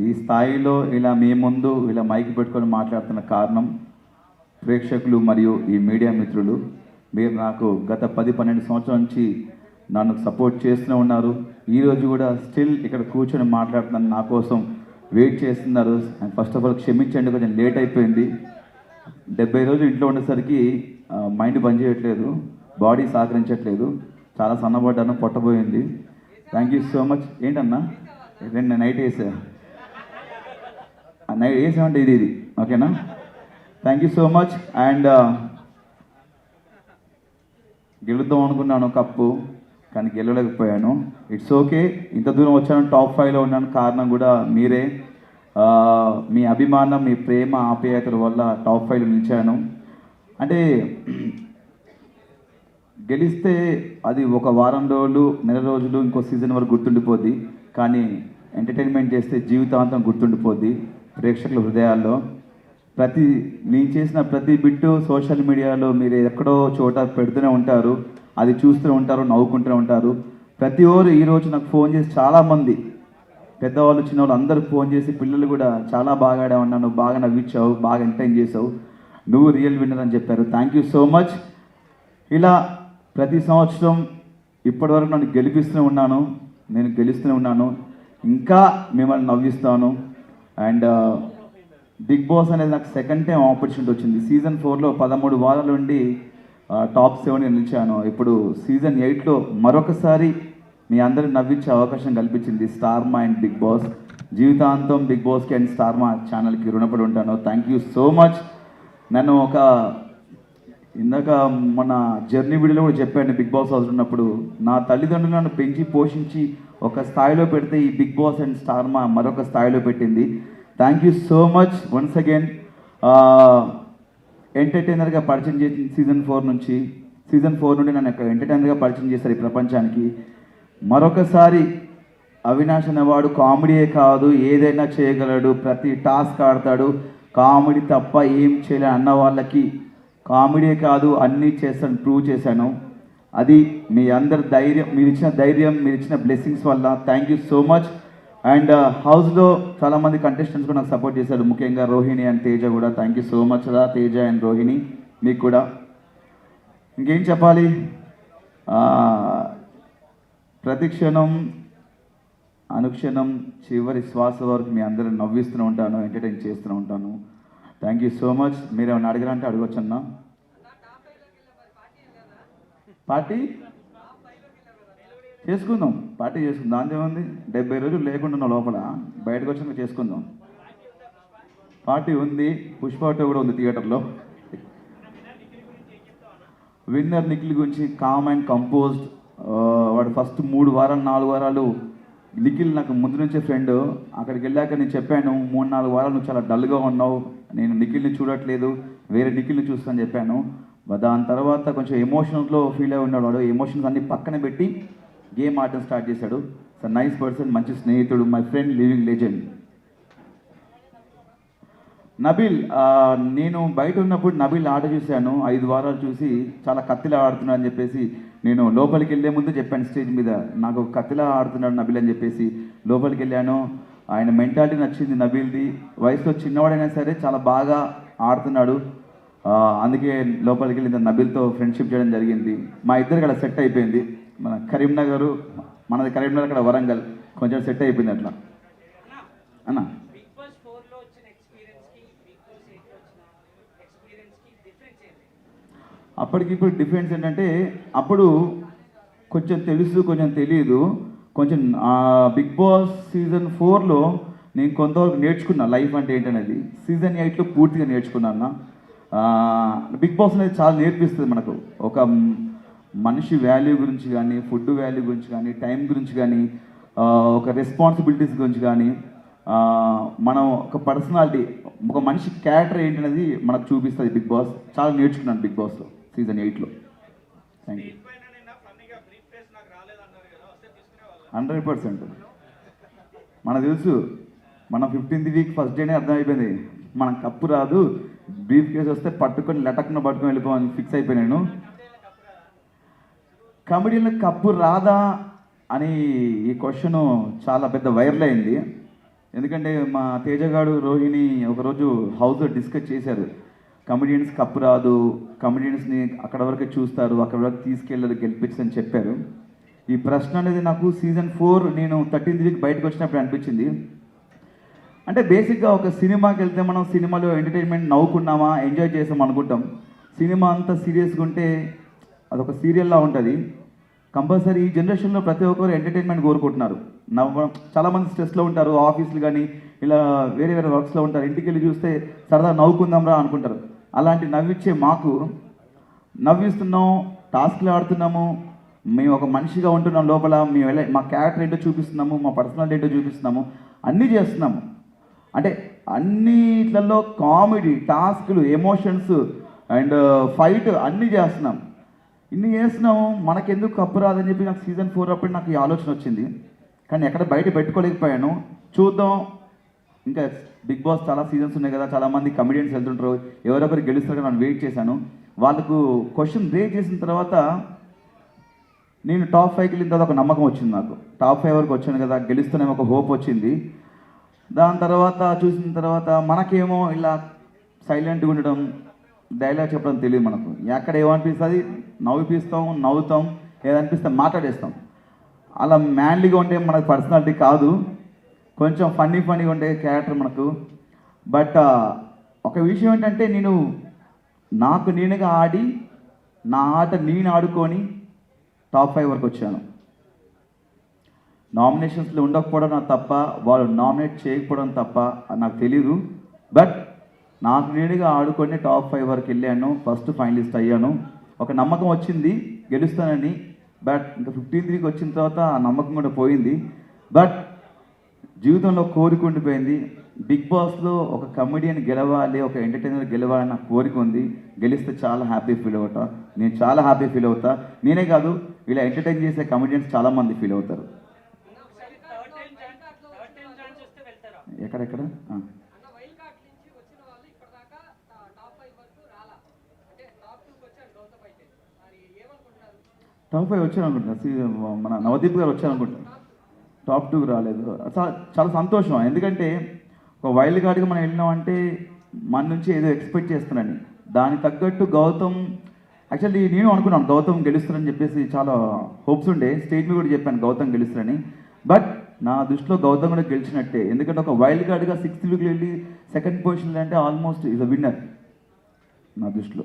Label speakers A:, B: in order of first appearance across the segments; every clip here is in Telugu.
A: ఈ స్థాయిలో ఇలా మీ ముందు ఇలా మైక్ పెట్టుకొని మాట్లాడుతున్న కారణం ప్రేక్షకులు మరియు ఈ మీడియా మిత్రులు. మీరు నాకు గత పది పన్నెండు సంవత్సరాల నుంచి నన్ను సపోర్ట్ చేస్తూనే ఉన్నారు. ఈరోజు కూడా స్టిల్ ఇక్కడ కూర్చొని మాట్లాడుతున్నాను నా కోసం వెయిట్ చేస్తున్నారు. అండ్ ఫస్ట్ ఆఫ్ ఆల్ క్షమించండి కొంచెం లేట్ అయిపోయింది. డెబ్బై రోజులు ఇంట్లో ఉండేసరికి మైండ్ మైండ్ పనిచేయట్లేదు బాడీ సహకరించట్లేదు. చాలా సన్నబడ్డాను పొట్టబోయింది థ్యాంక్ యూ సో మచ్. ఏంటన్నా? రెండు నైట్ వేసా? నైట్ వేసామంటే ఇది ఇది. ఓకేనా? Thank you so much and గెలుద్దాం అనుకున్నాను కప్పు కానీ గెలవలేకపోయాను. ఇట్స్ ఓకే ఇంత దూరం వచ్చాను టాప్ ఫైవ్లో ఉన్నాను. కారణం కూడా మీరే. మీ అభిమానం మీ ప్రేమ ఆప్యాయతల వల్ల టాప్ ఫైవ్లో నిలిచాను. అంటే గెలిస్తే అది ఒక వారం రోజులు నెల రోజులు ఇంకో సీజన్ వరకు గుర్తుండిపోద్ది. కానీ ఎంటర్టైన్మెంట్ చేస్తే జీవితాంతం గుర్తుండిపోద్ది. ప్రేక్షకుల హృదయాల్లో ప్రతి నేను చేసిన ప్రతి బిట్టు సోషల్ మీడియాలో మీరు ఎక్కడో చోట పెడుతూనే ఉంటారు. అది చూస్తూనే ఉంటారు నవ్వుకుంటూనే ఉంటారు. ప్రతి ఓరు ఈరోజు నాకు ఫోన్ చేసి చాలామంది పెద్దవాళ్ళు చిన్నవాళ్ళు అందరూ ఫోన్ చేసి పిల్లలు కూడా చాలా బాగా ఆడామన్నా నువ్వు బాగా నవ్వించావు బాగా ఎంటర్టైన్ చేసావు. నువ్వు రియల్ విన్నర్ అని చెప్పారు. థ్యాంక్ యూ సో మచ్ ఇలా ప్రతి సంవత్సరం ఇప్పటివరకు నన్ను గెలిపిస్తూనే ఉన్నాను. నేను గెలుస్తూనే ఉన్నాను. ఇంకా మిమ్మల్ని నవ్విస్తాను. అండ్ బిగ్ బాస్ అనేది నాకు సెకండ్ టైం ఆపర్చునిటీ వచ్చింది. సీజన్ ఫోర్లో పదమూడు వారాల నుండి టాప్ సెవెన్ నిలిచాను. ఇప్పుడు సీజన్ ఎయిట్లో మరొకసారి మీ అందరిని నవ్వించే అవకాశం కల్పించింది Star Maa and big boss జీవితాంతం బిగ్ బాస్కి అండ్ స్టార్ మా ఛానల్కి రుణపడి ఉంటాను. థ్యాంక్ యూ సో మచ్ నన్ను ఒక ఇందాక మన జర్నీ వీడియోలో కూడా చెప్పాను బిగ్ బాస్ హౌస్ ఉన్నప్పుడు నా తల్లిదండ్రులు నన్ను పెంచి పోషించి ఒక స్థాయిలో పెడితే ఈ బిగ్ బాస్ అండ్ స్టార్ మా మరొక స్థాయిలో పెట్టింది. Thank you so much once again ఎంటర్టైనర్గా పరిచయం చేసిన సీజన్ ఫోర్ నుంచి సీజన్ ఫోర్ నుండి నన్ను ఎంటర్టైనర్గా పరిచయం చేశారు ఈ ప్రపంచానికి. మరొకసారి అవినాష్ అనేవాడు కామెడీయే కాదు ఏదైనా చేయగలడు ప్రతి టాస్క్ ఆడతాడు. కామెడీ తప్ప ఏం చేయలే అన్న వాళ్ళకి కామెడీ కాదు అన్నీ చేస్తాను ప్రూవ్ చేశాను. అది మీ అందరి ధైర్యం మీరు ఇచ్చిన ధైర్యం మీరు ఇచ్చిన బ్లెస్సింగ్స్ వల్ల. Thank you so much and హౌస్లో చాలామంది కంటెస్టెంట్స్ కూడా నాకు సపోర్ట్ చేశారు. ముఖ్యంగా రోహిణి అండ్ తేజ కూడా. థ్యాంక్ యూ సో మచ్ రా తేజ అండ్ రోహిణి. మీకు కూడా. ఇంకేం చెప్పాలి? ప్రతిక్షణం అనుక్షణం చివరి శ్వాస వరకు మీ అందరూ నవ్విస్తూనే ఉంటాను ఎంటర్టైన్ చేస్తూనే ఉంటాను. థ్యాంక్ యూ సో మచ్ మీరు ఏమైనా అడగాలంటే అడగొచ్చన్నా. పార్టీ? చేసుకుందాం. పార్టీ చేసుకుందాం. దాని ఉంది డెబ్బై రోజులు లేకుండా లోపల బయటకు వచ్చినాక చేసుకుందాం. పార్టీ ఉంది. పుష్ప టూ కూడా ఉంది థియేటర్లో. విన్నర్ నిఖిల్ గురించి కామ్ అండ్ కంపోజ్డ్ వాడు ఫస్ట్ మూడు వారాలు నాలుగు వారాలు నిఖిల్ నాకు ముందు నుంచే ఫ్రెండ్. అక్కడికి వెళ్ళాక నేను చెప్పాను మూడు నాలుగు వారాలు నువ్వు చాలా డల్గా ఉన్నావు. నేను నిఖిల్ని చూడట్లేదు. వేరే నిఖిల్ని చూస్తాను చెప్పాను. దాని తర్వాత కొంచెం ఎమోషన్స్లో ఫీల్ అయి ఉన్నాడు వాడు. ఎమోషన్స్ అన్ని పక్కన పెట్టి గేమ్ ఆడటం స్టార్ట్ చేశాడు. సార్ నైస్ పర్సన్ మంచి స్నేహితుడు my friend living legend Nabeel నేను బయట ఉన్నప్పుడు నబిల్ ఆట చూశాను. ఐదు వారాలు చూసి చాలా కత్తిలా ఆడుతున్నాడు అని చెప్పేసి నేను లోపలికి వెళ్ళే ముందు చెప్పాను స్టేజ్ మీద. నాకు కత్తిలా ఆడుతున్నాడు నబిల్ అని చెప్పేసి లోపలికి వెళ్ళాను. ఆయన మెంటాలిటీ నచ్చింది నబిల్ది వయసులో చిన్నవాడైనా సరే చాలా బాగా ఆడుతున్నాడు. అందుకే లోపలికి వెళ్ళి నబిల్తో ఫ్రెండ్షిప్ చేయడం జరిగింది. మా ఇద్దరికి అక్కడ సెట్ అయిపోయింది. మన కరీంనగర్ మనది కరీంనగర్ అక్కడ వరంగల్. కొంచెం సెట్ అయిపోయింది అట్లా. అన్న? అప్పటికి ఇప్పుడు డిఫరెన్స్ ఏంటంటే అప్పుడు కొంచెం తెలుసు కొంచెం తెలియదు కొంచెం బిగ్ బాస్ సీజన్ ఫోర్లో నేను కొంతవరకు నేర్చుకున్నా లైఫ్ అంటే ఏంటనేది. సీజన్ ఎయిట్లో పూర్తిగా నేర్చుకున్నాను బిగ్ బాస్ అనేది చాలా నేర్పిస్తుంది మనకు. ఒక మనిషి వాల్యూ గురించి కానీ ఫుడ్ వాల్యూ గురించి కానీ టైం గురించి కానీ ఒక రెస్పాన్సిబిలిటీస్ గురించి కానీ మనం ఒక పర్సనాలిటీ ఒక మనిషి క్యారెక్టర్ ఏంటనేది మనకు చూపిస్తుంది బిగ్ బాస్. చాలా నేర్చుకున్నాను బిగ్ బాస్లో సీజన్ ఎయిట్లో థ్యాంక్ యూ హండ్రెడ్ పర్సెంట్ మనకు తెలుసు మన ఫిఫ్టీన్త్ వీక్ ఫస్ట్ డేనే అర్థమైపోయింది. మనకు కప్పు రాదు బ్రీఫ్ కేసు వస్తే పట్టుకొని లటక్న పట్టుకొని వెళ్ళిపోవని ఫిక్స్ అయిపోయాను కమెడీలకు కప్పు రాదా అని ఈ క్వశ్చన్ చాలా పెద్ద వైరల్ అయింది. ఎందుకంటే మా తేజగాడు రోహిణి ఒకరోజు హౌస్లో డిస్కస్ చేశారు. కమెడియన్స్ కప్పు రాదు కమెడియన్స్ని అక్కడ వరకే చూస్తారు అక్కడ వరకు తీసుకెళ్ళారు గెలిపించని చెప్పారు. ఈ ప్రశ్న అనేది నాకు సీజన్ ఫోర్ నేను థర్టీన్త్ వీక్ బయటకు వచ్చినప్పుడు అనిపించింది. అంటే బేసిక్గా ఒక సినిమాకి వెళ్తే మనం సినిమాలో ఎంటర్టైన్మెంట్ నవ్వుకున్నామా ఎంజాయ్ చేసాం అనుకుంటాం. సినిమా అంతా సీరియస్గా ఉంటే అదొక సీరియల్లా ఉంటుంది. కంపల్సరీ ఈ జనరేషన్లో ప్రతి ఒక్కరు ఎంటర్టైన్మెంట్ కోరుకుంటున్నారు. నవ్వ చాలామంది స్ట్రెస్లో ఉంటారు ఆఫీసులు కానీ ఇలా వేరే వేరే వర్క్స్లో ఉంటారు. ఇంటికి వెళ్ళి చూస్తే సరదా నవ్వుకుందాంరా అనుకుంటారు. అలాంటి నవ్విచ్చే మాకు నవ్విస్తున్నాం టాస్క్లు ఆడుతున్నాము. మేము ఒక మనిషిగా ఉంటున్నాం లోపల మేము మా క్యారెక్టర్ ఏంటో చూపిస్తున్నాము మా పర్సనాలిటీ ఏంటో చూపిస్తున్నాము. అన్నీ చేస్తున్నాము. అంటే అన్నిట్లలో కామెడీ టాస్క్లు ఎమోషన్స్ అండ్ uh, ఫైట్ అన్నీ చేస్తున్నాం. ఇన్ని చేస్తున్నాము మనకెందుకు కప్పు రాదని చెప్పి నాకు సీజన్ ఫోర్ అప్పుడు నాకు ఈ ఆలోచన వచ్చింది. కానీ ఎక్కడ బయట పెట్టుకోలేకపోయాను. చూద్దాం. ఇంకా బిగ్ బాస్ చాలా సీజన్స్ ఉన్నాయి కదా చాలామంది కమెడియన్స్ వెళ్తుంటారు. ఎవరొకరు గెలుస్తారు నేను వెయిట్ చేశాను. వాళ్ళకు క్వశ్చన్ రేట్ చేసిన తర్వాత నేను టాప్ ఫైవ్కి వెళ్ళిన తర్వాత ఒక నమ్మకం వచ్చింది నాకు. టాప్ ఫైవ్ వరకు వచ్చాను కదా గెలుస్తూనే ఒక హోప్ వచ్చింది. దాని తర్వాత చూసిన తర్వాత మనకేమో ఇలా సైలెంట్గా ఉండడం డైలాగ్ చెప్పడం తెలియదు మనకు. ఎక్కడ ఏమనిపిస్తుంది? నవ్విపిస్తాం నవ్వుతాం ఏదనిపిస్తే మాట్లాడేస్తాం. అలా మ్యాన్లీగా ఉంటే మనకు పర్సనాలిటీ కాదు. కొంచెం ఫన్నీ ఫన్నీగా ఉండే క్యారెక్టర్ మనకు. బట్ uh, ఒక విషయం ఏంటంటే నేను నాకు నేనుగా ఆడి నా ఆట నేను ఆడుకొని టాప్ ఫైవ్ వరకు వచ్చాను. నామినేషన్స్లో ఉండకపోవడం నాకు తప్ప వాళ్ళు నామినేట్ చేయకపోవడం తప్ప నాకు తెలీదు. బట్ నాకు నేనుగా ఆడుకొని టాప్ ఫైవ్ వరకు వెళ్ళాను ఫస్ట్ ఫైనలిస్ట్ అయ్యాను. ఒక నమ్మకం వచ్చింది గెలుస్తానని. బట్ ఇంకా ఫిఫ్టీన్ త్రీకి వచ్చిన తర్వాత ఆ నమ్మకం కూడా పోయింది. బట్ జీవితంలో కోరిక ఉండిపోయింది. బిగ్ బాస్లో ఒక కమెడియన్ గెలవాలి ఒక ఎంటర్టైనర్ గెలవాలి నా కోరిక ఉంది. గెలిస్తే చాలా హ్యాపీ ఫీల్ అవుతా. నేను చాలా హ్యాపీ ఫీల్ అవుతా. నేనే కాదు ఇలా ఎంటర్టైన్ చేసే కమెడియన్స్ చాలా మంది ఫీల్ అవుతారు.
B: ఏమనుకుంటున్నారు?
A: టాప్ ఫైవ్ వచ్చాను అనుకుంటా సీ- మన నవదీప్ గారు వచ్చారు అనుకుంటా టాప్ టూకి రాలేదు. చాలా సంతోషం. ఎందుకంటే ఒక వైల్డ్ కార్డ్కి మనం వెళ్ళినామంటే మన నుంచి ఏదో ఎక్స్పెక్ట్ చేస్తున్నాను దానికి తగ్గట్టు గౌతమ్ యాక్చువల్లీ నేను అనుకున్నాను గౌతమ్ గెలుస్తారని చెప్పేసి చాలా హోప్స్ ఉండే. స్టేజ్ మీద కూడా చెప్పాను గౌతమ్ గెలుస్తారని. బట్ నా దృష్టిలో గౌతమ్ కూడా గెలిచినట్టే. ఎందుకంటే ఒక వైల్డ్ కార్డ్గా సిక్స్త్ వీక్లో వెళ్ళి సెకండ్ పొజిషన్ అంటే ఆల్మోస్ట్ ఈజ్ అ విన్నర్ నా దృష్టిలో.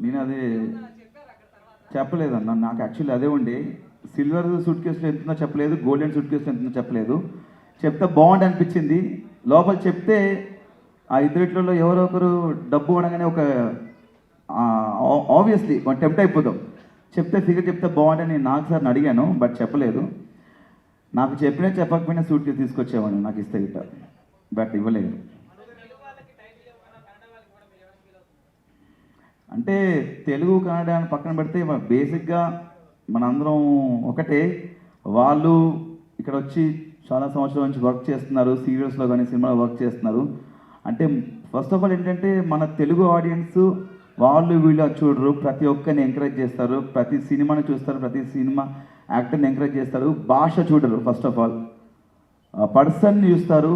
A: నేను అదే చెప్పలేదన్న. నాకు యాక్చువల్లీ అదే ఉండే. సిల్వర్ సూట్ కేసులో ఎంతుందో చెప్పలేదు. గోల్డెన్ సూట్ కేసులో ఎంతుందో చెప్పలేదు. చెప్తే బాగుండి అనిపించింది. లోపల చెప్తే ఆ ఇద్దరిట్లలో ఎవరో ఒకరు డబ్బు అనగానే ఒక ఆబ్వియస్లీ టెంప్ట్ అయిపోతాం చెప్తే ఫిగర్ చెప్తే బాగుంటుంది నేను నాకు సార్ అడిగాను బట్ చెప్పలేదు. నాకు చెప్పినా చెప్పకపోయినా సూట్ కేసు తీసుకొచ్చేవాడిని నాకు ఇస్తే గిట్ట. బట్ ఇవ్వలేదు. అంటే తెలుగు కన్నడ అని పక్కన పెడితే బేసిక్గా మనందరం ఒకటే. వాళ్ళు ఇక్కడ వచ్చి చాలా సంవత్సరాల నుంచి వర్క్ చేస్తున్నారు సీరియల్స్లో కానీ సినిమాలో వర్క్ చేస్తున్నారు. అంటే ఫస్ట్ ఆఫ్ ఆల్ ఏంటంటే మన తెలుగు ఆడియన్స్ వాళ్ళు వీళ్ళు అది చూడరు. ప్రతి ఒక్కరిని ఎంకరేజ్ చేస్తారు. ప్రతి సినిమాని చూస్తారు. ప్రతి సినిమా యాక్టర్ని ఎంకరేజ్ చేస్తారు. భాష చూడరు ఫస్ట్ ఆఫ్ ఆల్ పర్సన్ చూస్తారు.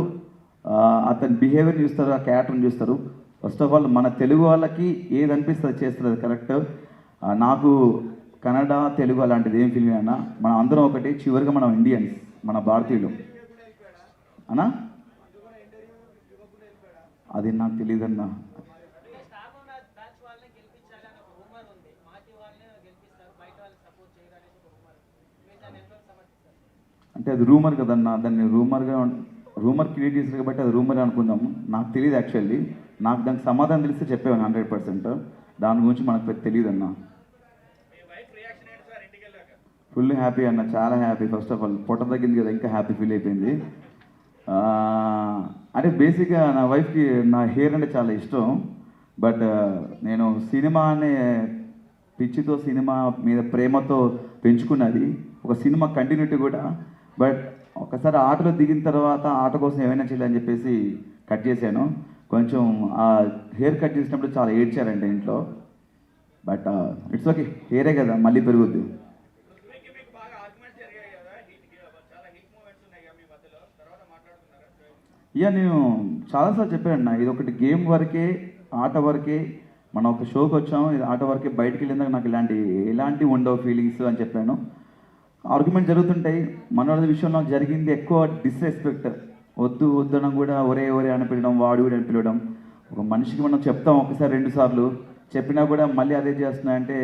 A: అతని బిహేవియర్ చూస్తారు. ఆ క్యారెక్టర్ని చూస్తారు. ఫస్ట్ ఆఫ్ ఆల్ మన తెలుగు వాళ్ళకి ఏది అనిపిస్తుంది చేస్తారు కరెక్ట్ నాకు కన్నడ తెలుగు అలాంటిది ఏం ఫీలింగ్ అన్నా మనం అందరం ఒకటి చివరిగా మనం ఇండియన్స్ మన భారతీయులు. అనా అది నాకు తెలియదన్నా
C: స్టార్ బ్యాచ్ వాళ్ళని గెలిపించాలి అని ఒక రూమర్ ఉంది మాటి వాళ్ళని గెలిపిస్తారు బయట వాళ్ళకి సపోర్ట్ చేయరు అనేసి ఒక రూమర్ మీరు దాన్ని ఎంతవరకు సమర్థిస్తారు
A: అంటే అది రూమర్ కదన్నా దాన్ని రూమర్గా రూమర్ క్రియేట్ చేశారు కాబట్టి అది రూమర్ అనుకుందాము. నాకు తెలియదు యాక్చువల్లీ నాకు దానికి సమాధానం తెలిస్తే చెప్పేవాను హండ్రెడ్ పర్సెంట్. దాని గురించి మనకు పెద్ద తెలియదు అన్న ఫుల్ హ్యాపీ అన్న చాలా హ్యాపీ ఫస్ట్ ఆఫ్ ఆల్ పొట్ట తగ్గింది కదా ఇంకా హ్యాపీ ఫీల్ అయిపోయింది. అంటే బేసిక్గా నా వైఫ్కి నా హెయిర్ అంటే చాలా ఇష్టం. బట్ నేను సినిమా అనే పిచ్చితో సినిమా మీద ప్రేమతో పెంచుకున్నది. ఒక సినిమా కంటిన్యూటీ కూడా బట్ ఒకసారి ఆటలో దిగిన తర్వాత ఆట కోసం ఏమైనా చేయాలని చెప్పేసి కట్ చేశాను. కొంచెం ఆ హెయిర్ కట్ చేసినప్పుడు చాలా ఏడ్చారండి ఇంట్లో. But it's okay. హెయిరే కదా మళ్ళీ పెరుగుద్ది.
D: ఆర్గ్యుమెంట్స్ చాలా
A: ఇక నేను చాలాసార్లు చెప్పాను నా ఇది ఒకటి గేమ్ వరకే ఆట వరకే మనం ఒక షోకి వచ్చాము ఇది ఆట వరకే బయటికి వెళ్ళిందాక నాకు ఇలాంటి ఎలాంటి ఉండవు ఫీలింగ్స్ అని చెప్పాను. ఆర్గ్యుమెంట్ జరుగుతుంటాయి. మనోళ్ళ విషయంలో నాకు జరిగింది ఎక్కువ డిస్రెస్పెక్ట్ వద్దు వద్దనం కూడా ఒరే ఒరే అని పిలవడం వాడు అని పిలవడం. ఒక మనిషికి మనం చెప్తాం ఒకసారి రెండు సార్లు. చెప్పినా కూడా మళ్ళీ అదే చేస్తున్నాయంటే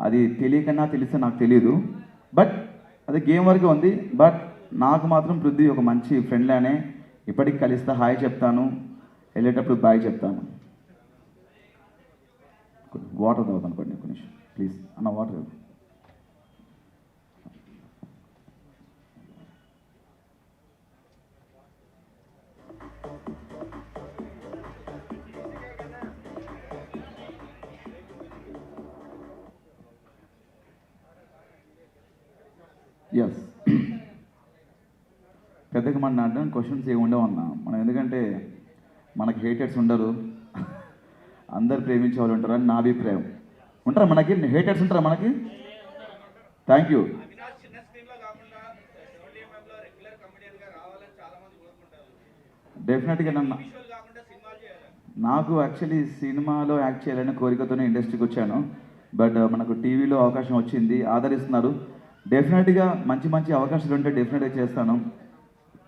A: అది తెలియకన్నా తెలిస్తే నాకు తెలియదు బట్ అది గేమ్ వరకు ఉంది. బట్ నాకు మాత్రం పృథ్వీ ఒక మంచి ఫ్రెండ్లానే ఇప్పటికి కలిస్తే హాయ్ చెప్తాను. వెళ్ళేటప్పుడు బాయ్ చెప్తాను. వాటర్ తాగుతాను కొన్ని ఒక నిమిషం ప్లీజ్ అన్న వాటర్ ఎస్ పెద్దగా మన అడ్డం క్వశ్చన్స్ ఏమి ఉండవు అన్న. మనం ఎందుకంటే మనకి హేటర్స్ ఉండరు. అందరు ప్రేమించే వాళ్ళు ఉంటారు అని నా అభిప్రాయం. ఉంటారా మనకి? హేటర్స్ ఉంటారా మనకి? థ్యాంక్ యూ డెఫినెట్గా నన్ను నాకు యాక్చువల్లీ సినిమాలో యాక్ట్ చేయాలనే కోరికతోనే ఇండస్ట్రీకి వచ్చాను. బట్ మనకు టీవీలో అవకాశం వచ్చింది. ఆదరిస్తున్నారు. డెఫినెట్గా మంచి మంచి అవకాశాలు ఉంటే డెఫినెట్గా చేస్తాను.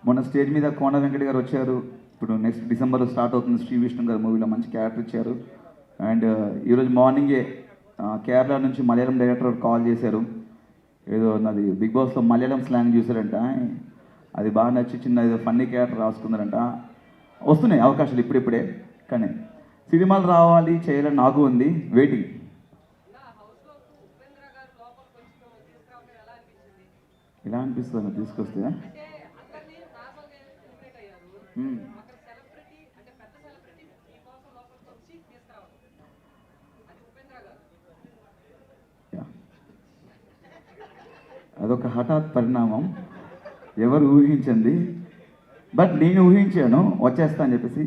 A: మొన్న స్టేజ్ మీద కోన వెంకట గారు వచ్చారు. ఇప్పుడు నెక్స్ట్ డిసెంబర్లో స్టార్ట్ అవుతుంది శ్రీ విష్ణు గారు మూవీలో మంచి క్యారెక్టర్ ఇచ్చారు. అండ్ ఈరోజు మార్నింగే కేరళ నుంచి మలయాళం డైరెక్టర్ కాల్ చేశారు. ఏదో నాది బిగ్ బాస్లో మలయాళం స్లాంగ్ చూసారంట అది బాగా నచ్చి చిన్న ఏదో ఫన్నీ క్యారెక్టర్ రాసుకున్నారంట. వస్తున్నాయి అవకాశాలు ఇప్పుడిప్పుడే. కానీ సినిమాలు రావాలి చేయాలని నాకు ఉంది. వెయిటింగ్
B: నా హౌస్లో ఉపేంద్ర గారు లోపలికి వచ్చి మిమ్మల్ని తీసుకురావడం ఎలా అనిపించింది
A: ఎలా అనిపిస్తుంది తీసుకొస్తే
B: అంటే అందరినీ నార్మల్గా ఎలిమినేట్ అయ్యారు
A: మ్మ్.
B: అక్కడ సెలబ్రిటీ అంటే పెద్ద సెలబ్రిటీ మీకోసం లోపలికి వచ్చి తీసుకురావడం అది ఉపేంద్ర గారు.
A: Yeah. అదొక హఠాత్ పరిణామం. ఎవరు ఊహించింది బట్ నేను ఊహించాను వచ్చేస్తా అని చెప్పేసి.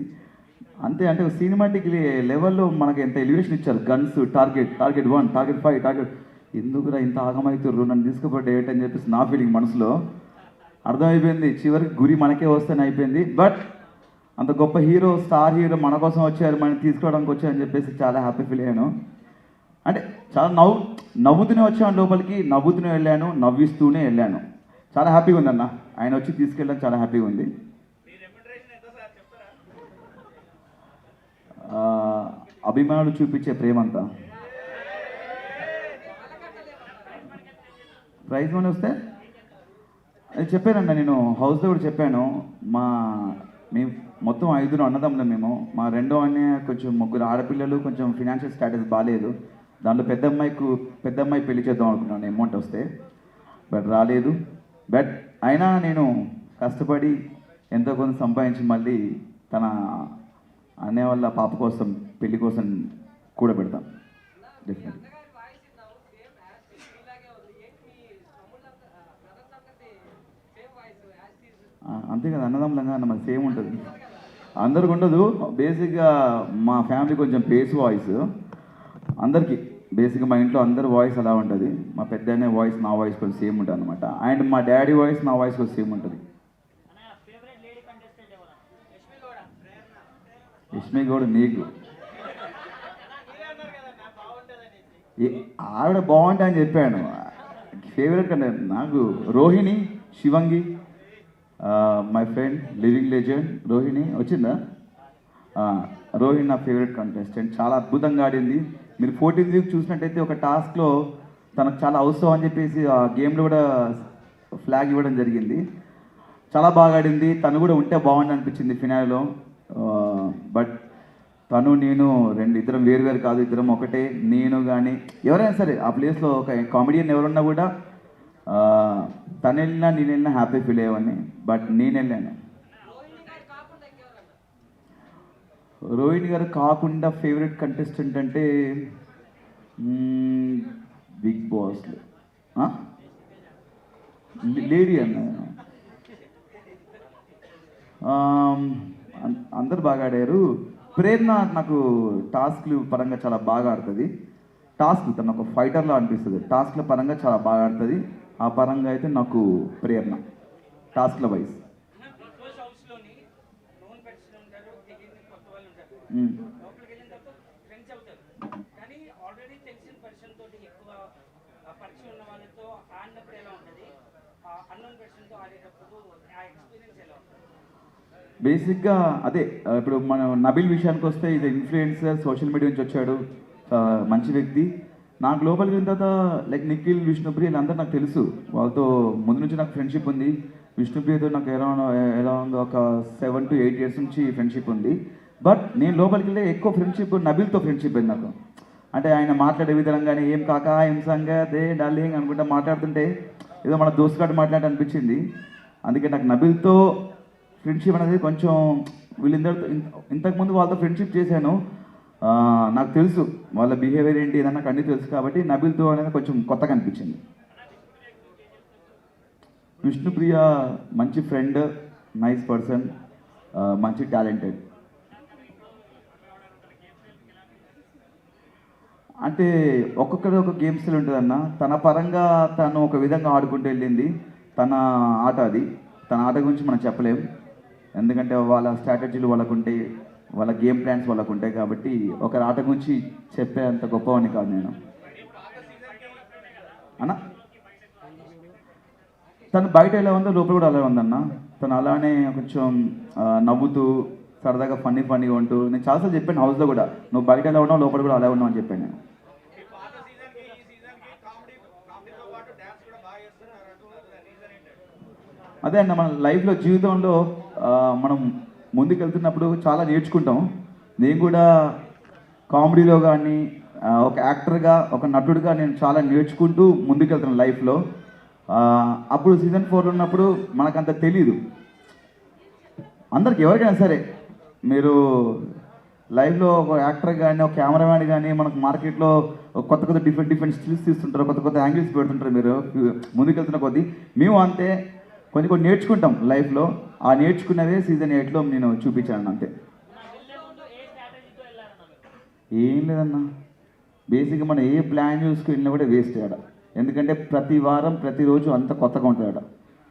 A: అంతే అంటే సినిమాటిక్ లెవెల్లో మనకి ఎంత ఎలివేషన్ ఇచ్చారు? Guns target target one target five target ఎందుకురా ఇంత ఆగమవుతుర్రు నన్ను తీసుకుపోతే అని చెప్పేసి నా ఫీలింగ్ మనసులో. అర్థమైపోయింది. చివరికి గురి మనకే వస్తేనే అయిపోయింది. బట్ అంత గొప్ప హీరో స్టార్ హీరో మన కోసం వచ్చారు. మనం తీసుకోవడానికి వచ్చారని చెప్పేసి చాలా హ్యాపీ ఫీల్ అయ్యాను. అంటే చాలా నవ్వు నవ్వుతూనే వచ్చాను లోపలికి. నవ్వుతూనే వెళ్ళాను. నవ్విస్తూనే వెళ్ళాను. చాలా హ్యాపీగా ఉంది అన్న ఆయన వచ్చి తీసుకెళ్ళడం చాలా హ్యాపీగా ఉంది. అభిమానులు చూపించే ప్రేమంతా. ప్రైజ్ మనీ వస్తే? అది చెప్పానండి నేను హౌస్లో కూడా చెప్పాను. మా మేము మొత్తం ఐదుగురు అన్నదమ్ములం మేము. మా రెండో అన్నయ్య కొంచెం ముగ్గురు ఆడపిల్లలు కొంచెం ఫినాన్షియల్ స్టేటస్ బాగాలేదు దాంట్లో పెద్ద అమ్మాయికు పెద్ద అమ్మాయి పెళ్ళి చేద్దాం అనుకున్నాను అమౌంట్ వస్తే. బట్ రాలేదు. బట్ అయినా నేను కష్టపడి ఎంతో కొంత సంపాదించి మళ్ళీ తన అన్నయ్య వాళ్ళ పాప కోసం పెళ్ళి కోసం కూడా పెడతాం డెఫినెట్లీ
B: అన్నగారి వాయిస్ విన్నావు సేమ్ యాజ్ ఇలాగే ఉంది ఏంటి మీ తమ్ముళ్ళంతా బ్రదర్స్ అందరిది సేమ్ వాయిస్ యాజ్
A: ఆ, అంతే కదా అన్నదమ్ములంగా అన్న మరి సేమ్ ఉంటుంది. అందరికి ఉండదు బేసిక్గా మా ఫ్యామిలీ కొంచెం బేస్ వాయిస్ అందరికీ బేసిక్గా మా ఇంట్లో అందరి వాయిస్ అలా ఉంటుంది. మా పెద్ద వాయిస్ నా వాయిస్ కొంచెం సేమ్ ఉంటుంది అనమాట అండ్ మా డాడీ వాయిస్ నా వాయిస్ కొంచెం సేమ్ ఉంటుంది.
C: అన్న యష్మి గౌడ్
A: నీకు. ఏ- ఆవిడ బాగుంటా అని చెప్పాను. ఫేవరెట్ కంటే నాకు Rohini శివంగి. My friend living legend Rohini వచ్చిందా? Uh, రోహిణి నా ఫేవరెట్ కంటెస్టెంట్ చాలా అద్భుతంగా ఆడింది. మీరు ఫోర్టీన్ వీక్ చూసినట్టయితే ఒక టాస్క్లో తనకు చాలా అవసరం అని చెప్పేసి ఆ గేమ్లో కూడా ఫ్లాగ్ ఇవ్వడం జరిగింది. చాలా బాగా ఆడింది. తను కూడా ఉంటే బాగుండి అనిపించింది ఫినాల్లో బట్ uh, తను నేను రెండు ఇద్దరం వేరు వేరు కాదు. ఇద్దరం ఒకటే. నేను కానీ ఎవరైనా సరే ఆ ప్లేస్లో ఒక కామెడియన్ ఎవరున్నా కూడా తను వెళ్ళినా నేను వెళ్ళినా హ్యాపీ ఫీల్ అయ్యేవాడిని బట్ నేను వెళ్ళాను
B: రోహిణి గారు కాకుండా
A: ఫేవరెట్ కంటెస్టెంట్ అంటే బిగ్ బాస్లో లేడీ అన్న. అందరు బాగా ఆడారు. ప్రేరణ నాకు టాస్క్లు పరంగా చాలా బాగా ఆడుతుంది. టాస్క్ తను ఒక ఫైటర్లో అనిపిస్తుంది. టాస్క్ల పరంగా చాలా బాగా ఆడుతుంది. ఆ పరంగా అయితే నాకు ప్రేరణ టాస్క్ల వైజ్ బేసిక్గా అదే ఇప్పుడు మనం నబిల్ విషయానికి వస్తే ఇది ఇన్ఫ్లుయెన్సర్ సోషల్ మీడియా నుంచి వచ్చాడు మంచి వ్యక్తి. నాకు లోపలికి వెళ్ళిన తర్వాత లైక్ నిఖిల్ విష్ణుప్రియ వీళ్ళందరూ నాకు తెలుసు. వాళ్ళతో ముందు నుంచి నాకు ఫ్రెండ్షిప్ ఉంది. విష్ణుప్రియతో నాకు ఎలా ఎలా ఉందో ఒక సెవెన్ టు ఎయిట్ ఇయర్స్ నుంచి ఫ్రెండ్షిప్ ఉంది. బట్ నేను లోపలికి వెళ్ళే ఎక్కువ ఫ్రెండ్షిప్ నబిల్తో ఫ్రెండ్షిప్ అయింది నాకు. అంటే ఆయన మాట్లాడే విధానం కానీ ఏం కాక ఏం సంగా దే డార్లింగ్ అనుకుంటా మాట్లాడుతుంటే ఏదో మన దోస్తుగాడు మాట్లాడి అనిపించింది. అందుకే నాకు నబిల్తో ఫ్రెండ్షిప్ అనేది కొంచెం వీళ్ళిద్దరితో ఇంతకుముందు వాళ్ళతో ఫ్రెండ్షిప్ చేశాను. నాకు తెలుసు వాళ్ళ బిహేవియర్ ఏంటి ఏదన్నా నాకు అన్నీ తెలుసు కాబట్టి నబిల్తో అనేది కొంచెం కొత్తగా అనిపించింది. విష్ణుప్రియ మంచి ఫ్రెండ్ నైస్ పర్సన్ మంచి టాలెంటెడ్ అంటే ఒక్కొక్కరి ఒక గేమ్స్లో స్టైల్ ఉంటుందన్న. తన పరంగా తను ఒక విధంగా ఆడుకుంటూ వెళ్ళింది. తన ఆట అది. తన ఆట గురించి మనం చెప్పలేం. ఎందుకంటే వాళ్ళ స్ట్రాటజీలు వాళ్ళకు వాళ్ళ గేమ్ ప్లాన్స్ వాళ్ళకు ఉంటాయి కాబట్టి ఒకరి ఆట గురించి చెప్పే అంత గొప్పవాడిని కాదు నేను. అన్న? తను బయట ఎలా ఉందో లోపల కూడా అలా ఉందన్న. తను అలానే కొంచెం నవ్వుతూ సరదాగా ఫన్నీ ఫన్నీగా ఉంటూ నేను చాలాసార్లు చెప్పాను హౌస్లో కూడా నువ్వు బయట ఎలా ఉన్నావు లోపల కూడా అలా ఉన్నావు అని చెప్పాను నేను. అదే అన్న మన లైఫ్లో జీవితంలో మనం ముందుకెళ్తున్నప్పుడు చాలా నేర్చుకుంటాం. నేను కూడా కామెడీలో కానీ ఒక యాక్టర్గా ఒక నటుడిగా నేను చాలా నేర్చుకుంటూ ముందుకెళ్తున్నాను లైఫ్లో. అప్పుడు సీజన్ ఫోర్ ఉన్నప్పుడు మనకంత తెలీదు. అందరికి ఎవరికైనా సరే మీరు లైఫ్లో ఒక యాక్టర్ కానీ ఒక కెమెరామ్యాన్ కానీ మనకు మార్కెట్లో కొత్త కొత్త డిఫరెంట్ డిఫరెంట్ స్కిల్స్ తీస్తుంటారు కొత్త కొత్త యాంగిల్స్ పెడుతుంటారు మీరు ముందుకెళ్తున్న కొద్దీ. మేము అంతే కొన్ని కొన్ని నేర్చుకుంటాం లైఫ్లో. ఆ నేర్చుకున్నవే సీజన్ ఎయిట్లో నేను చూపించాను అంతే. ఏం లేదన్నా. బేసిక్గా మనం ఏ ప్లాన్ చూసుకుని వెళ్ళినా కూడా వేస్ట్ ఆడ ఎందుకంటే ప్రతి వారం ప్రతిరోజు అంత కొత్తగా ఉంటుంది ఆడ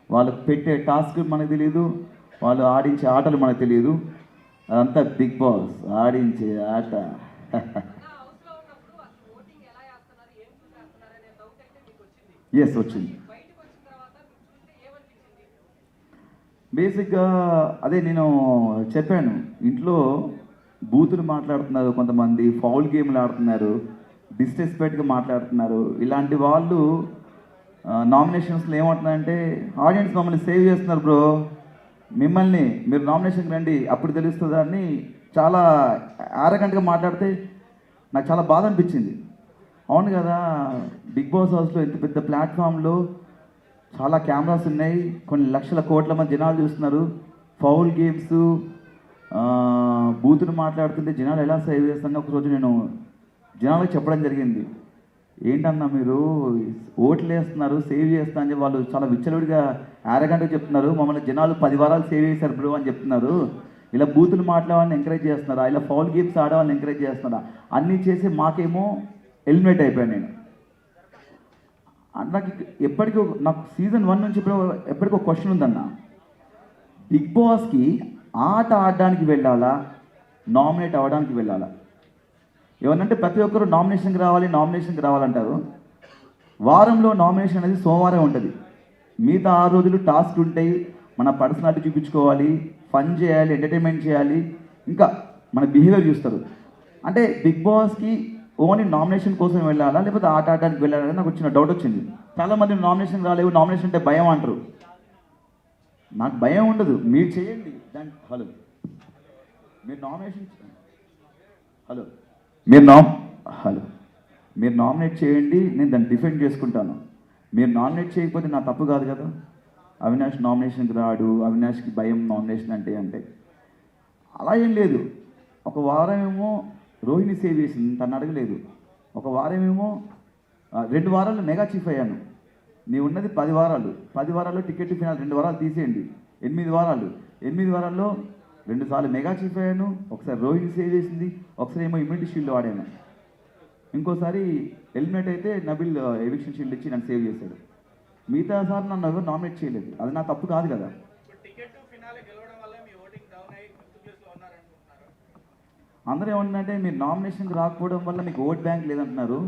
A: వాళ్ళకి పెట్టే టాస్క్ మనకు తెలియదు వాళ్ళు ఆడించే ఆటలు మనకు తెలియదు అదంతా బిగ్ బాస్ ఆడించే ఆట.
B: నా హౌస్లో ఉన్నప్పుడు అసలు ఓటింగ్ ఎలా చేస్తున్నారు ఏం చూసి చేస్తున్నారు అనే డౌట్ అయితే మీకు వచ్చింది
A: ఎస్ వచ్చింది
B: బయటకు వచ్చిన తర్వాత మీకు చూస్తే ఏమనిపించింది
A: బేసిక్గా అదే నేను చెప్పాను ఇంట్లో బూతులు మాట్లాడుతున్నారు కొంతమంది ఫౌల్ గేమ్లు ఆడుతున్నారు డిస్రెస్పెక్ట్గా మాట్లాడుతున్నారు. ఇలాంటి వాళ్ళు నామినేషన్స్లో ఏమంటున్నారంటే ఆడియన్స్ మమ్మల్ని సేవ్ చేస్తున్నారు బ్రో. మిమ్మల్ని మీరు నామినేషన్కి రండి అప్పుడు తెలుస్తుందా అని చాలా ఆరగంటగా మాట్లాడితే నాకు చాలా బాధ అనిపించింది. అవును కదా బిగ్ బాస్ హౌస్లో ఇంత పెద్ద ప్లాట్ఫామ్లో చాలా కెమెరాస్ ఉన్నాయి. కొన్ని లక్షల కోట్ల మంది జనాలు చూస్తున్నారు. ఫౌల్ గేమ్స్ బూతులు మాట్లాడుతుంటే జనాలు ఎలా సేవ్ చేస్తారని ఒక రోజు నేను జనాలకు చెప్పడం జరిగింది. ఏంటన్నా మీరు ఓట్లు వేస్తున్నారు సేవ్ చేస్తా అని వాళ్ళు చాలా విచ్చలవిడిగా ఆరగంటగా చెప్తున్నారు. మమ్మల్ని జనాలు పది వారాలు సేవ్ చేశారు బ్రో అని చెప్తున్నారు. ఇలా బూతులు మాట్లాడాలని ఎంకరేజ్ చేస్తున్నారా? ఇలా ఫౌల్ గేమ్స్ ఆడవాళ్ళని ఎంకరేజ్ చేస్తున్నారా? అన్నీ చేసి మాకేమో ఎలిమినేట్ అయిపోయాను నేను. నాకు ఎప్పటికీ ఒక- నాకు సీజన్ వన్ నుంచి ఇప్పుడు ఎప్పటికీ ఒక క్వశ్చన్ ఉందన్న. బిగ్ బాస్కి ఆట ఆడడానికి వెళ్ళాలా? నామినేట్ అవ్వడానికి వెళ్ళాలా? ఏమన్నంటే ప్రతి ఒక్కరు నామినేషన్కి రావాలి నామినేషన్కి రావాలంటారు. వారంలో నామినేషన్ అనేది సోమవారం ఉంటుంది. మిగతా ఆరు రోజులు టాస్క్ ఉంటాయి. మన పర్సనాలిటీ చూపించుకోవాలి ఫన్ చేయాలి ఎంటర్టైన్మెంట్ చేయాలి. ఇంకా మన బిహేవియర్ చూస్తారు. అంటే బిగ్ బాస్కి ఓన్లీ నామినేషన్ కోసం వెళ్ళాలా? లేకపోతే ఆట ఆడడానికి వెళ్ళాలని నాకు వచ్చిన డౌట్ వచ్చింది. చాలామంది నామినేషన్ రాలేవు నామినేషన్ అంటే భయం అంటారు. నాకు భయం ఉండదు. మీరు చేయండి. దాని హలో. మీరు నామినేషన్ హలో. మీరు నామ్ హలో. మీరు నామినేట్ చేయండి నేను దాన్ని డిఫెండ్ చేసుకుంటాను. మీరు నామినేట్ చేయకపోతే నా తప్పు కాదు కదా? అవినాష్ నామినేషన్కి రాడు అవినాష్కి భయం నామినేషన్ అంటే అంటే. అలా ఏం లేదు. ఒక వారం ఏమో రోహిణి సేవ్ చేసింది తను అడగలేదు. ఒక వారమేమో రెండు వారాలు మెగా చీఫ్ అయ్యాను. నీ ఉన్నది పది వారాలు. పది వారాల్లో టికెట్ ఫినాల్ రెండు వారాలు తీసేయండి. ఎనిమిది వారాలు. ఎనిమిది వారాల్లో రెండుసార్లు మెగా చీఫ్ అయ్యాను. ఒకసారి రోహిణి సేవ్ చేసింది. ఒకసారి ఏమో ఇమ్యూనిటీ షీల్డ్ వాడాను. ఇంకోసారి హెల్మెట్ అయితే నబిల్ ఎవిక్షన్ షీల్డ్ ఇచ్చి నన్ను సేవ్ చేశాడు. మిగతా సార్ నన్ను ఎవరు నామినేట్ చేయలేదు. అది నా తప్పు కాదు కదా
D: ఇప్పుడు టికెట్ ఫినాలే గెలవడం వల్ల మీ ఓటింగ్ డౌన్ అయ్యి ఫిఫ్త్ ప్లేస్లో ఉన్నారనుకుంటున్నారు
A: అందరూ ఏమంటున్నారంటే మీరు నామినేషన్కి రాకపోవడం వల్ల మీకు ఓట్ బ్యాంక్ లేదంటున్నారు.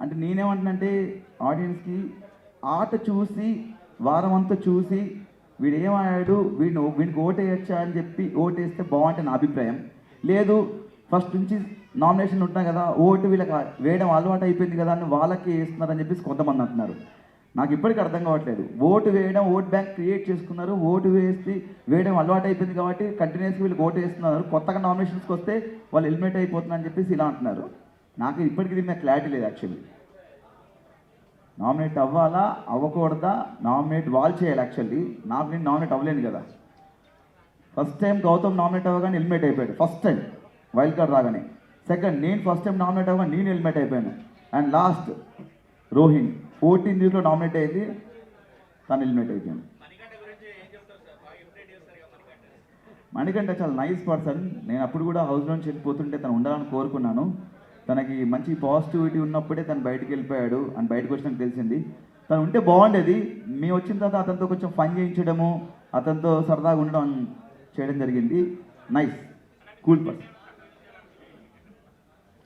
A: అంటే నేనేమంటున్నానంటే ఆడియన్స్కి ఆట చూసి వారం అంతా చూసి వీడు ఏమయ్యాడు వీడిని వీడికి ఓటేయచ్చా అని చెప్పి ఓటేస్తే బాగుంటుంది నా అభిప్రాయం. లేదు ఫస్ట్ నుంచి నామినేషన్ ఉంటున్నాయి కదా ఓటు వీళ్ళకి వేయడం అలవాటు అయిపోయింది కదా అని వాళ్ళకి వేస్తున్నారని చెప్పేసి కొంతమంది అంటున్నారు. నాకు ఇప్పటికీ అర్థం కావట్లేదు. ఓటు వేయడం ఓట్ బ్యాంక్ క్రియేట్ చేసుకున్నారు ఓటు వేసి వేయడం అలవాటు అయిపోయింది కాబట్టి కంటిన్యూస్గా వీళ్ళు ఓటు వేస్తున్నారు. కొత్తగా నామినేషన్స్కి వస్తే వాళ్ళు ఎలిమినేట్ అయిపోతున్నారని చెప్పేసి ఇలా అంటున్నారు. నాకు ఇప్పటికీ దీని మీద క్లారిటీ లేదు యాక్చువల్లీ నామినేట్ అవ్వాలా అవ్వకూడదా? నామినేట్ వాళ్ళు చేయాలి యాక్చువల్లీ నాకు నేను నామినేట్ అవ్వలేను కదా. ఫస్ట్ టైం గౌతమ్ నామినేట్ అవ్వగానే ఎలిమినేట్ అయిపోయాడు. ఫస్ట్ టైం వైల్డ్ కార్డ్ రాగానే. సెకండ్ నేను ఫస్ట్ టైం నామినేట్ అవ్వగా నేను ఎలిమినేట్ అయిపోయాను. అండ్ లాస్ట్ రోహిణి ఫోర్టీన్ డేస్లో నామినేట్ అయింది తను ఎలిమినేట్ అయిపోయింది.
D: మణికంఠ
A: చాలా నైస్ పర్సన్. నేను అప్పుడు కూడా హౌస్ నుంచి వెళ్ళిపోతుంటే తను ఉండాలని కోరుకున్నాను. తనకి మంచి పాజిటివిటీ ఉన్నప్పుడే తను బయటకు వెళ్ళిపోయాడు అని బయటకు వచ్చినాక తెలిసింది. తను ఉంటే బాగుండేది. మేము వచ్చిన తర్వాత అతనితో కొంచెం ఫన్ చేయించడము అతనితో సరదాగా ఉండడం చేయడం జరిగింది. నైస్ కూల్ పర్సన్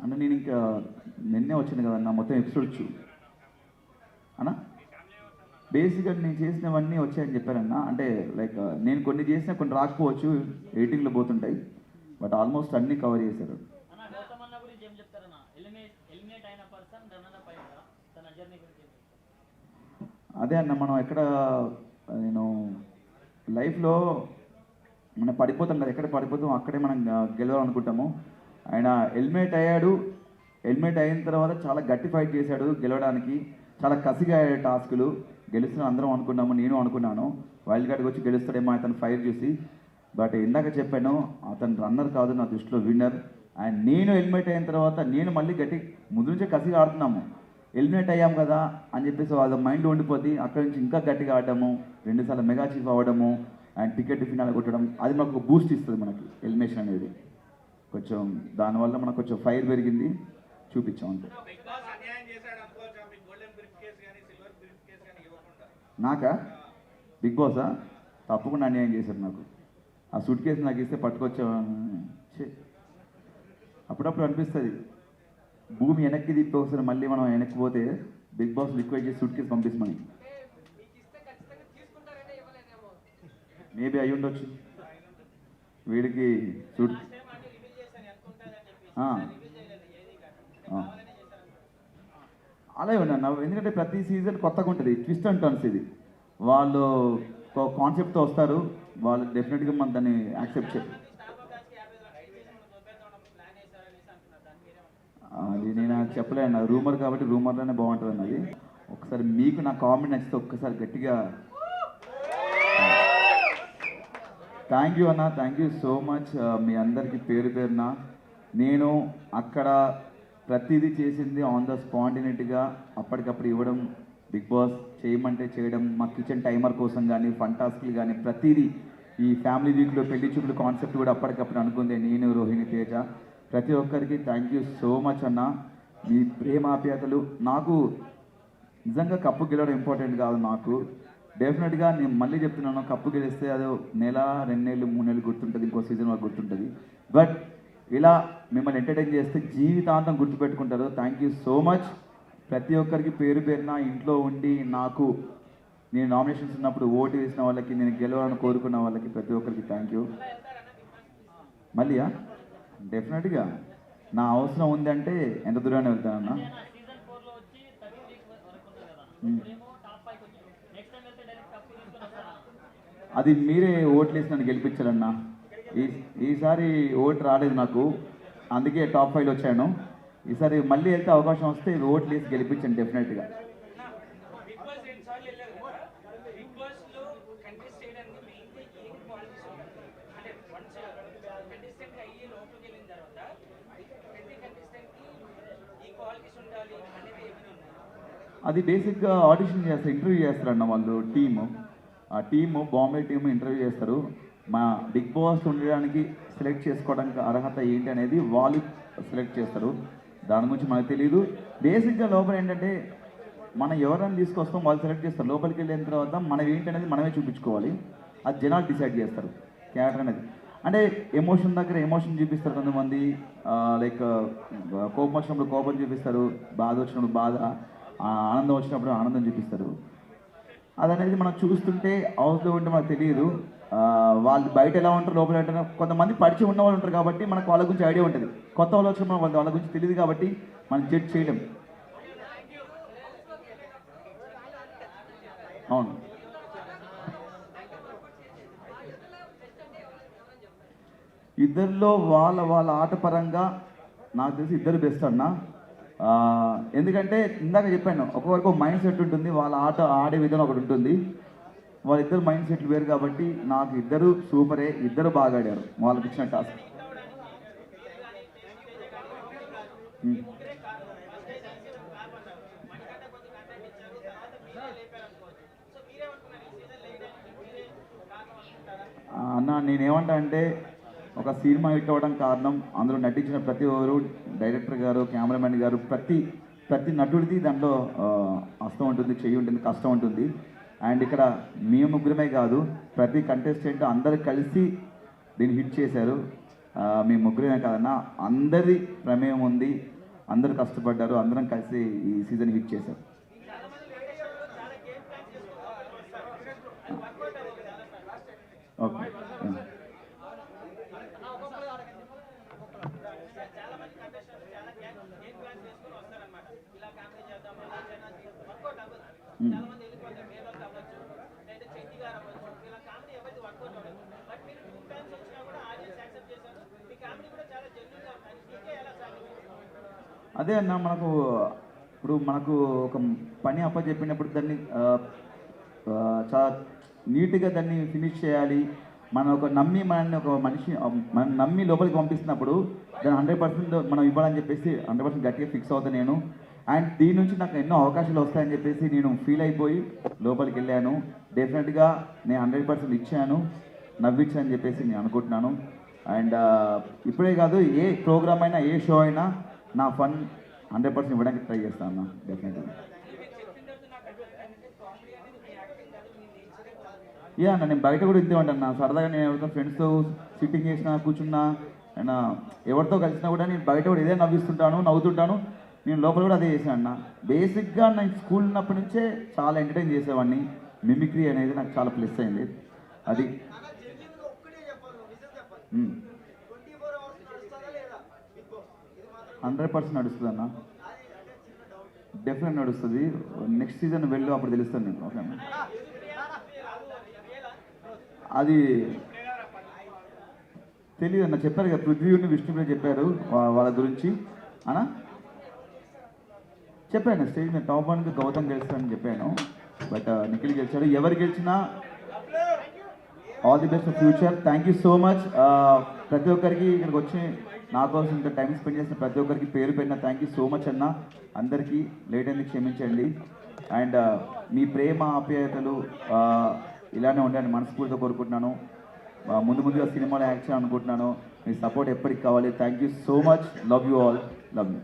A: అంటే నేను ఇంకా నిన్నే వచ్చింది కదన్నా మొత్తం ఎపిసోడ్ చూ అన్నా? బేసిక్గా నేను చేసినవన్నీ వచ్చాయని చెప్పారన్న. అంటే లైక్ నేను కొన్ని చేసిన కొన్ని రాకపోవచ్చు ఎయిటింగ్లో పోతుంటాయి బట్ ఆల్మోస్ట్ అన్నీ కవర్ చేశారు. అదే అన్న మనం ఎక్కడ నేను లైఫ్లో మనం పడిపోతాం కదా ఎక్కడ పడిపోతాం అక్కడే మనం గెలవాలనుకుంటాము. ఆయన హెల్మెట్ అయ్యాడు హెల్మెట్ అయిన తర్వాత చాలా గట్టి ఫైట్ చేశాడు గెలవడానికి. చాలా కసిగా అయ్యాడు టాస్కులు. గెలుస్తున్న అందరం అనుకున్నాము నేను అనుకున్నాను. వైల్డ్ కార్డ్కి వచ్చి గెలుస్తాడేమో అతను ఫైర్ చూసి. బట్ ఇందాక చెప్పాను అతను రన్నర్ కాదు నా దృష్టిలో విన్నర్. అండ్ నేను హెల్మెట్ అయిన తర్వాత నేను మళ్ళీ గట్టి ముందు నుంచే కసిగా ఆడుతున్నాము. ఎలిమినేట్ అయ్యాం కదా అని చెప్పేసి వాళ్ళ మైండ్ ఉండిపోతే అక్కడి నుంచి ఇంకా గట్టిగా ఆడటము రెండుసార్లు మెగా చీఫ్ అవ్వడము అండ్ టికెట్ ఫినాల్ కొట్టడం అది మాకు బూస్ట్ ఇస్తుంది మనకి ఎలిమినేషన్ అనేది. కొంచెం దానివల్ల మనకు కొంచెం ఫైర్ పెరిగింది. చూపించాం అంతే
D: బిగ్ బాస్ అన్యాయం చేశాడు అనుకోవచ్చా మీకు గోల్డెన్ బ్రిఫ్ కేస్ కానీ సిల్వర్ బ్రిఫ్ కేస్ కానీ ఇవ్వకుండా
A: నాకా? బిగ్ బాసా? తప్పకుండా అన్యాయం చేశారు నాకు. ఆ సూట్ కేసు నాకు ఇస్తే పట్టుకొచ్చా ఛే. అప్పుడప్పుడు అనిపిస్తుంది. భూమి వెనక్కి తిప్పి ఒకసారి మళ్ళీ మనం వెనక్కి పోతే బిగ్ బాస్ రిక్వెస్ట్ చేసి సూట్ కేసు పంపిస్తామని. మేబీ అయి ఉండొచ్చు. వీడికి సూట్ అలా ఉన్నాను అలాగే ఎందుకంటే ప్రతి సీజన్ కొత్తగా ఉంటుంది. ట్విస్ట్ అండ్ టర్న్స్ ఇది. వాళ్ళు కాన్సెప్ట్తో వస్తారు. వాళ్ళు డెఫినెట్గా మనం దాన్ని యాక్సెప్ట్ చేయాలి. అది నేను చెప్పలేను రూమర్ కాబట్టి రూమర్లోనే బాగుంటుంది అన్నది. ఒకసారి మీకు నా కామెంట్ నచ్చితే ఒక్కసారి గట్టిగా థ్యాంక్ యూ అన్న. థ్యాంక్ యూ సో మచ్ మీ అందరికీ పేరు పేరున. నేను అక్కడ ప్రతిదీ చేసింది ఆన్ ద స్పాంటినిటీగా అప్పటికప్పుడు ఇవ్వడం బిగ్ బాస్ చేయమంటే చేయడం మా కిచెన్ టైమర్ కోసం కానీ ఫన్ కానీ ప్రతిదీ ఈ ఫ్యామిలీ వీక్లో పెళ్ళి చూపులు కాన్సెప్ట్ కూడా అప్పటికప్పుడు అనుకుందే. నేను రోహిణి తేజ ప్రతి ఒక్కరికి థ్యాంక్ యూ సో మచ్ అన్న. మీ ప్రేమాప్యాతలు నాకు నిజంగా కప్పు గెలవడం ఇంపార్టెంట్ కాదు నాకు. డెఫినెట్గా నేను మళ్ళీ చెప్తున్నాను కప్పు గెలిస్తే అదో నెల రెండు నెలలు మూడు నెలలు గుర్తుంటుంది ఇంకో సీజన్ వరకు గుర్తుంటుంది. బట్ ఇలా మిమ్మల్ని ఎంటర్టైన్ చేస్తే జీవితాంతం గుర్తుపెట్టుకుంటారు. థ్యాంక్ యూ సో మచ్ ప్రతి ఒక్కరికి పేరు పేరున ఇంట్లో ఉండి నాకు నేను నామినేషన్స్ ఉన్నప్పుడు ఓటు వేసిన వాళ్ళకి నేను గెలవాలని కోరుకున్న వాళ్ళకి ప్రతి ఒక్కరికి థ్యాంక్ యూ మళ్ళీయా? డెఫినెట్గా నా అవసరం ఉందంటే ఎంత దూరాన్ని వెళ్తానన్నా?
E: Hmm.
A: అది మీరే ఓట్లేసి నన్ను గెలిపించాలన్నా? ఈ ఈసారి ఓటు రాలేదు నాకు. అందుకే టాప్ ఫైవ్లో వచ్చాను. ఈసారి మళ్ళీ వెళ్తే అవకాశం వస్తే ఓట్లు వేసి గెలిపించండి డెఫినెట్గా అది బేసిక్గా ఆడిషన్ చేస్తారు ఇంటర్వ్యూ చేస్తారు అన్న వాళ్ళు టీము ఆ టీము బాంబే టీము ఇంటర్వ్యూ చేస్తారు. మా బిగ్ బాస్ ఉండడానికి సెలెక్ట్ చేసుకోవడానికి అర్హత ఏంటి అనేది వాళ్ళు సెలెక్ట్ చేస్తారు. దాని గురించి మనకు తెలియదు బేసిక్గా లోపల ఏంటంటే మనం ఎవరైనా తీసుకొస్తాం వాళ్ళు సెలెక్ట్ చేస్తారు. లోపలికి వెళ్ళిన తర్వాత మనం ఏంటనేది మనమే చూపించుకోవాలి. అది జనాలు డిసైడ్ చేస్తారు. క్యారెక్టర్ అనేది. అంటే ఎమోషన్ దగ్గర ఎమోషన్ చూపిస్తారు కొంతమంది. లైక్ కోపం వచ్చినప్పుడు కోపం చూపిస్తారు. బాధ వచ్చినప్పుడు బాధ. ఆనందం వచ్చినప్పుడు ఆనందం చూపిస్తారు. అదనేది మనం చూస్తుంటే అవసరం ఉంటే మనకు తెలియదు వాళ్ళు బయట ఎలా ఉంటారు లోపల ఉంటారు కొంతమంది పరిచయం ఉన్న వాళ్ళు ఉంటారు కాబట్టి మనకు వాళ్ళ గురించి ఐడియా ఉంటుంది. కొత్త వాళ్ళు వచ్చిన వాళ్ళ వాళ్ళ గురించి తెలియదు కాబట్టి మనం జడ్జ్ చేయడం అవును. ఇద్దరిలో వాళ్ళ వాళ్ళ ఆట పరంగా నాకు తెలిసి ఇద్దరు బెస్ట్ అన్న. ఎందుకంటే ఇందాక చెప్పాను ఒక్కొక్కరికి మైండ్ సెట్ ఉంటుంది వాళ్ళ ఆట ఆడే విధానం ఒకటి ఉంటుంది. వాళ్ళిద్దరు మైండ్ సెట్లు వేరు కాబట్టి నాకు ఇద్దరు సూపరే ఇద్దరు బాగా ఆడారు వాళ్ళకి ఇచ్చిన టాస్క్ అన్న నేనేమంటా అంటే ఒక సినిమా హిట్ అవ్వడం కారణం అందులో నటించిన ప్రతి ఒక్కరు డైరెక్టర్ గారు కెమెరామెన్ గారు ప్రతి ప్రతి నటుడిది దాంట్లో హస్తం ఉంటుంది చెయ్యి ఉంటుంది కష్టం ఉంటుంది. అండ్ ఇక్కడ మేము ముగ్గురమే కాదు ప్రతి కంటెస్టెంట్ అందరు కలిసి దీన్ని హిట్ చేశారు. మేము ముగ్గురమే కాదన్న అందరి ప్రమేయం ఉంది. అందరూ కష్టపడ్డారు అందరం కలిసి ఈ సీజన్ హిట్ చేశారు ఓకే. అదే అన్న మనకు ఇప్పుడు మనకు ఒక పని అప్పచెప్పినప్పుడు దాన్ని చాలా నీట్గా దాన్ని ఫినిష్ చేయాలి. మనం ఒక నమ్మి మనల్ని ఒక మనిషి మనం నమ్మి లోపలికి పంపిస్తున్నప్పుడు దాన్ని హండ్రెడ్ పర్సెంట్ మనం ఇవ్వాలని చెప్పేసి హండ్రెడ్ పర్సెంట్ గట్టిగా ఫిక్స్ అవుతాను నేను. అండ్ దీని నుంచి నాకు ఎన్నో అవకాశాలు వస్తాయని చెప్పేసి నేను ఫీల్ అయిపోయి లోపలికి వెళ్ళాను. డెఫినెట్గా నేను హండ్రెడ్ పర్సెంట్ ఇచ్చాను. నవ్వించాను చెప్పేసి నేను అనుకుంటున్నాను. అండ్ ఇప్పుడే కాదు ఏ ప్రోగ్రామ్ అయినా ఏ షో అయినా నా ఫన్ హండ్రెడ్ పర్సెంట్ ఇవ్వడానికి ట్రై చేస్తాను అన్న డెఫినెట్గా యా అన్న నేను బయట కూడా ఇంతే ఉంటాను సరదాగా నేను ఎవరితో ఫ్రెండ్స్తో సిట్టింగ్ చేసినా కూర్చున్నా అయినా ఎవరితో కలిసినా కూడా నేను బయట కూడా ఇదే నవ్విస్తుంటాను నవ్వుతుంటాను. నేను లోపల కూడా అదే చేశాను అన్న. బేసిక్గా నేను స్కూల్ ఉన్నప్పటి నుంచే చాలా ఎంటర్టైన్ చేసేవాడిని. మిమిక్రీ అనేది నాకు చాలా ప్లస్ అయింది. అది హండ్రెడ్ పర్సెంట్ నడుస్తుంది అన్న డెఫినెట్ నడుస్తుంది. నెక్స్ట్ సీజన్ వెళ్ళు అప్పుడు తెలుస్తుంది నేను. ఓకే అది తెలియదు అన్న. చెప్పారు కదా పృథ్వీని విష్ణుప్రియ చెప్పారు వాళ్ళ గురించి. అనా చెప్పాను స్టేజ్ మీద టాప్ వన్కి గౌతమ్ గెలుస్తాడని చెప్పాను. బట్ నిఖిల్ గెలిచాడు. ఎవరు గెలిచినా all the best future. Thank you so much ప్రతి ఒక్కరికి ఇక్కడికి వచ్చి నా కోసం ఇంత టైం స్పెండ్ చేసిన ప్రతి ఒక్కరికి పేరు పెట్టిన థ్యాంక్ యూ సో మచ్ అన్న. అందరికీ లేట్ అయింది క్షమించండి. అండ్ uh, మీ ప్రేమ ఆప్యాయతలు uh, ఇలానే ఉండాలని మనస్ఫూర్తిగా కోరుకుంటున్నాను. Uh, ముందు ముందుగా సినిమాలో యాక్షన్ అనుకుంటున్నాను మీ సపోర్ట్ ఎప్పటికి కావాలి. Thank you so much love you all love you